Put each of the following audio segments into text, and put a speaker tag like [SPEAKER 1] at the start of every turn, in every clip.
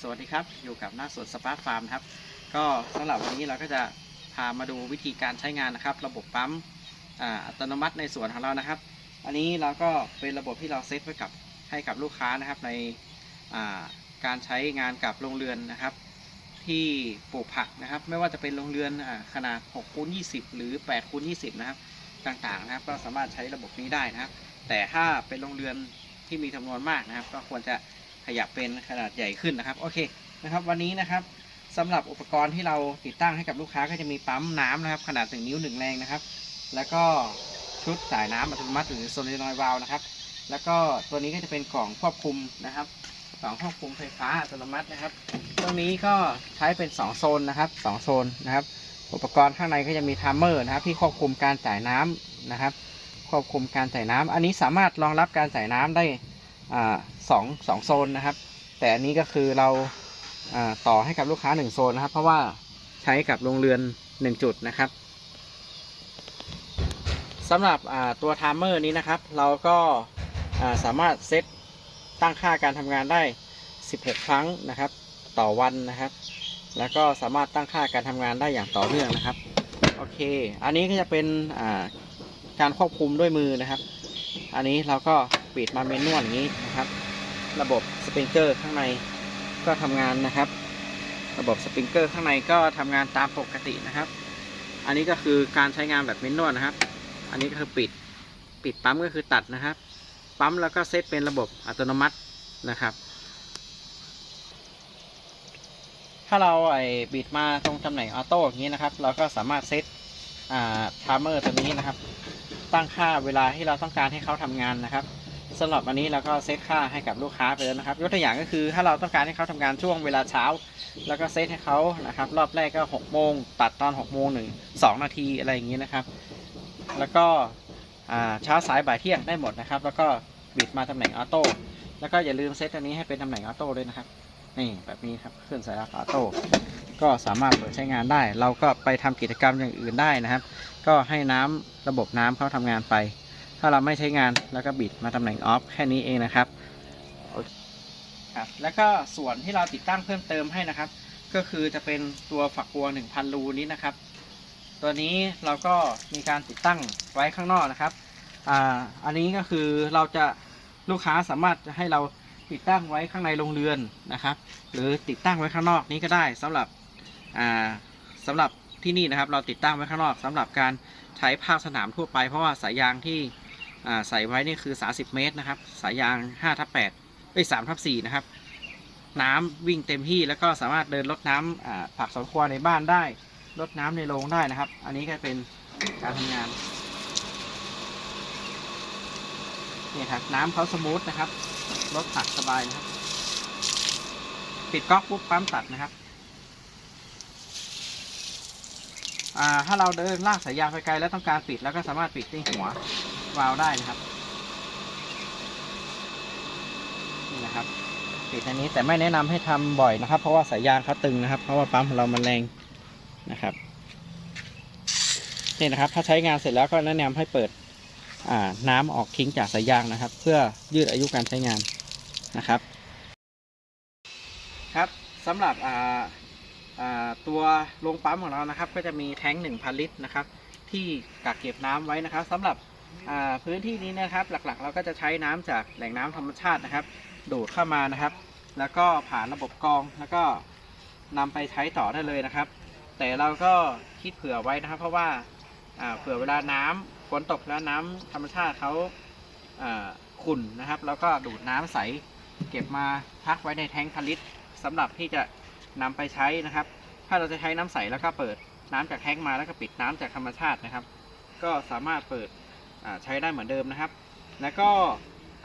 [SPEAKER 1] สวัสดีครับ อยู่กับหน้าสวนสปาร์ฟาร์มครับ ก็สำหรับวันนี้เราก็จะพามาดูวิธีการใช้งานนะครับ ระบบปั๊มอัตโนมัติในสวนของเรานะครับ อันนี้เราก็เป็นระบบที่เราเซตไว้กับให้กับลูกค้านะครับในการใช้งานกับโรงเรือนนะครับ ที่ปลูกผักนะครับ ไม่ว่าจะเป็นโรงเรือนอขนาด6คูณ20 หรือ8คูณ20 นะครับ ต่างๆนะครับ ก็สามารถใช้ระบบนี้ได้นะครับ แต่ถ้าเป็นโรงเรือนที่มีจำนวนมากนะครับ ก็ควรจะ ขยับเป็นขนาดใหญ่ขึ้นนะครับโอเคนะครับ วันนี้นะครับสำหรับอุปกรณ์ที่เราติดตั้งให้กับลูกค้าก็จะมีปั๊มน้ำนะครับ ขนาด 1 นิ้ว 1 แรงนะครับ แล้วก็ชุดสายน้ำอัตโนมัติหรือโซลินอยด์วาลนะครับ แล้วก็ตัวนี้ก็จะเป็นกล่องควบคุมนะครับกล่องควบคุมไฟฟ้าอัตโนมัตินะครับ ตรงนี้ก็ใช้เป็น 2 โซนนะครับ2โซนนะครับ อุปกรณ์ข้างในก็จะมีไทม์เมอร์นะครับ ที่ควบคุมการจ่ายน้ำนะครับ ควบคุมการจ่ายน้ำอันนี้สามารถรองรับการจ่ายน้ำได้อ่า สองสองโซนนะครับ แต่อันนี้ก็คือเราต่อให้กับลูกค้า1โซนนะครับ เพราะว่าใช้กับโรงเรือน1จุดนะครับสำหรับตัวไทม์เมอร์นี้นะครับ เราก็าสามารถเซตตั้งค่าการทำงานได้ 16 ครั้งนะครับ ต่อวันนะครับ แล้วก็สามารถตั้งค่าการทำงานได้อย่างต่อเนื่องนะครับ โอเค อันนี้ก็จะเป็นาการควบคุมด้วยมือนะครับ อันนี้เราก็ปิดมาเมนนวลอย่างนี้นะครับ ระบบสปริงเกอร์ข้างในก็ทำงานนะครับ ระบบสปริงเกอร์ข้างในก็ทำงานตามปกตินะครับ อันนี้ก็คือการใช้งานแบบเมนนวลนะครับ อันนี้ก็คือปิดปิดปั๊มก็คือตัดนะครับ ปั๊มแล้วก็เซตเป็นระบบอัตโนมัตินะครับ ถ้าเราไอ้บิดมาตรงตำแหน่งออโต้อย่างนี้นะครับ เราก็สามารถเซตอ่าไทม์เมอร์ตัวนี้นะครับ ตั้งค่าเวลาที่เราต้องการให้เขาทำงานนะครับ สำหรับวันนี้เราก็เซตค่าให้กับลูกค้าไปแล้วนะครับ ยกตัวอย่างก็คือถ้าเราต้องการให้เขาทำงานช่วงเวลาเช้า แล้วก็เซตให้เขานะครับ รอบแรกก็6โมงตัดตอน6โมงหนึ่งสองนาทีอะไรอย่างนี้นะครับ แล้วก็เช้าสายบ่ายเที่ยงได้หมดนะครับ แล้วก็บิดมาตำแหน่งออโต้แล้วก็อย่าลืมเซตอันนี้ให้เป็นตำแหน่งออโต้ด้วยนะครับนี่แบบนี้ครับเคลื่อนสายออโต้ก็สามารถเปิดใช้งานได้ เราก็ไปทำกิจกรรมอย่างอื่นได้นะครับ ก็ให้น้ำระบบน้ำเขาทำงานไป ถ้าเราไม่ใช้งานแล้วก็บิดมาตำแหน่งออฟแค่นี้เองนะครับครับแล้วก็ส่วนที่เราติดตั้งเพิ่มเติมให้นะครับ ก็คือจะเป็นตัวฝักบัว 1,000 รูนี้นะครับ ตัวนี้เราก็มีการติดตั้งไว้ข้างนอกนะครับอ่าอันนี้ก็คือเราจะลูกค้าสามารถจะให้เราติดตั้งไว้ข้างในโรงเรือนนะครับ หรือติดตั้งไว้ข้างนอกนี้ก็ได้สำหรับอ่าสำหรับที่นี่นะครับ เราติดตั้งไว้ข้างนอกสำหรับการใช้ภาคสนามทั่วไปเพราะว่าสายยางที่ ใส่ไว้นี่คือ 30 เมตรนะครับ สายยาง5ทับ8เอ้ย3ทับ4นะครับ น้ำวิ่งเต็มที่แล้วก็สามารถเดินรดน้ำอ่าผักสวนครัวในบ้านได้รดน้ำในโรงได้นะครับ อันนี้ก็เป็นการทำงานนี่ครับน้ำเขาสมูทนะครับรดผักสบายนะครับ ปิดก๊อกปุ๊บปั๊มตัดนะครับอ่าถ้าเราเดินลากสายยางไปไกลแล้วต้องการปิดแล้วก็สามารถปิดที่หัว วาล์วได้นะครับนี่นะครับปิดอันนี้แต่ไม่แนะนำให้ทำบ่อยนะครับ เพราะว่าสายยางเขาตึงนะครับ เพราะว่าปั๊มของเรามันแรงนะครับนี่นะครับ ถ้าใช้งานเสร็จแล้วก็แนะนำให้เปิดอ่าน้ำออกทิ้งจากสายยางนะครับ เพื่อยืดอายุการใช้งานนะครับ ครับสำหรับอ่าตัวโรงปั๊มของเรานะครับ ก็จะมีแท้ง 1,000 ลิตรนะครับ ที่กักเก็บน้ำไว้นะครับสำหรับ พื้นที่นี้นะครับหลักๆ เราก็จะใช้น้ำจากแหล่งน้ำธรรมชาตินะครับ ดูดเข้ามานะครับ แล้วก็ผ่านระบบกรองแล้วก็นำไปใช้ต่อได้เลยนะครับ แต่เราก็คิดเผื่อไว้นะครับ เพราะว่าเผื่อเวลาน้ำฝนตกแล้วน้ำธรรมชาติเขาขุ่นนะครับ แล้วก็ดูดน้ำใส เก็บมาพักไว้ในแท้งพันลิตรสำหรับที่จะนำไปใช้นะครับ ถ้าเราจะใช้น้ำใสแล้วก็เปิดน้ำจากแท้งมาแล้วก็ปิดน้ำจากธรรมชาตินะครับ ก็สามารถเปิด ใช้ได้เหมือนเดิมนะครับ แล้วก็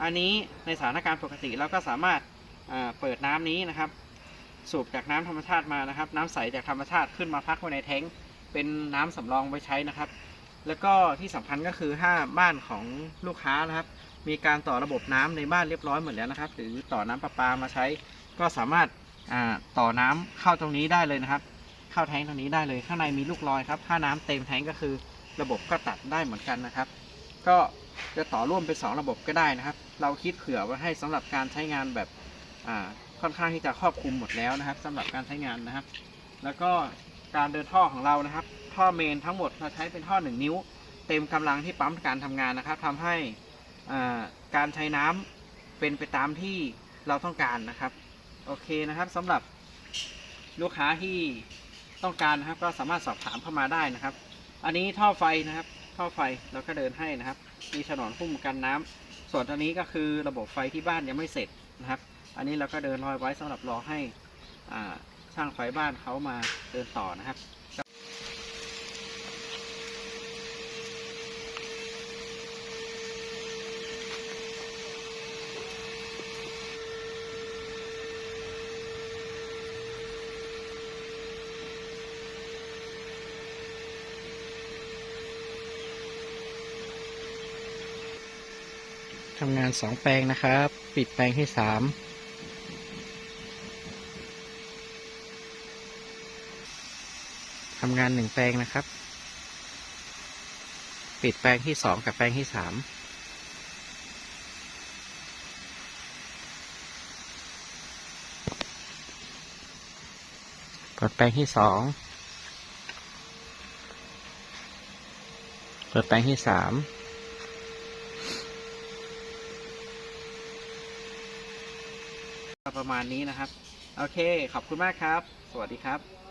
[SPEAKER 1] อันนี้ในสถานการณ์ปกติเราก็สามารถเปิดน้ำนี้นะครับ สูบจากน้ำธรรมชาติมานะครับ น้ำใสจากธรรมชาติขึ้นมาพักไว้ในแท้งเป็นน้ำสำรองไว้ใช้นะครับ แล้วก็ที่สำคัญก็คือถ้าบ้านของลูกค้านะครับ มีการต่อระบบน้ำในบ้านเรียบร้อยหมดแล้วนะครับ หรือต่อน้ำประปามาใช้ ก็สามารถาต่อน้ำเข้าตรงนี้ได้เลยนะครับ เข้าแท้งตรงนี้ได้เลย ข้างในมีลูกลอยครับถ้าน้ำเต็มแท้งก็คือ ระบบก็ตัดได้เหมือนกันนะครับ ก็จะต่อร่วมเป็น 2 ระบบก็ได้นะครับ เราคิดเผื่อไว้ให้สำหรับการใช้งานแบบอ่าค่อนข้างที่จะครอบคลุมหมดแล้วนะครับสำหรับการใช้งานนะครับ แล้วก็การเดินท่อของเรานะครับ ท่อเมนทั้งหมดเราใช้เป็นท่อ 1 นิ้ว เต็มกำลังที่ปั๊มการทำงานนะครับทำให้การใช้น้ำเป็นไปตามที่เราต้องการนะครับ โอเคนะครับสำหรับลูกค้าที่ต้องการนะครับ ก็สามารถสอบถามเข้ามาได้นะครับ อันนี้ท่อไฟนะครับ ท่อไฟเราก็เดินให้นะครับ มีฉนวนหุ้มกันน้ำส่วนตัวนี้ก็คือระบบไฟที่บ้านยังไม่เสร็จนะครับ อันนี้เราก็เดินรอยไว้สำหรับรอให้ช่างไฟบ้านเขามาเดินต่อนะครับ ทำงานสองแปลงนะครับ ปิดแปลงที่สามทำงานหนึ่งแปลงนะครับ ปิดแปลงที่สองกับแปลงที่สามเปิดแปลงที่สองเปิดแปลงที่สาม ประมาณนี้นะครับ โอเค ขอบคุณมากครับ สวัสดีครับ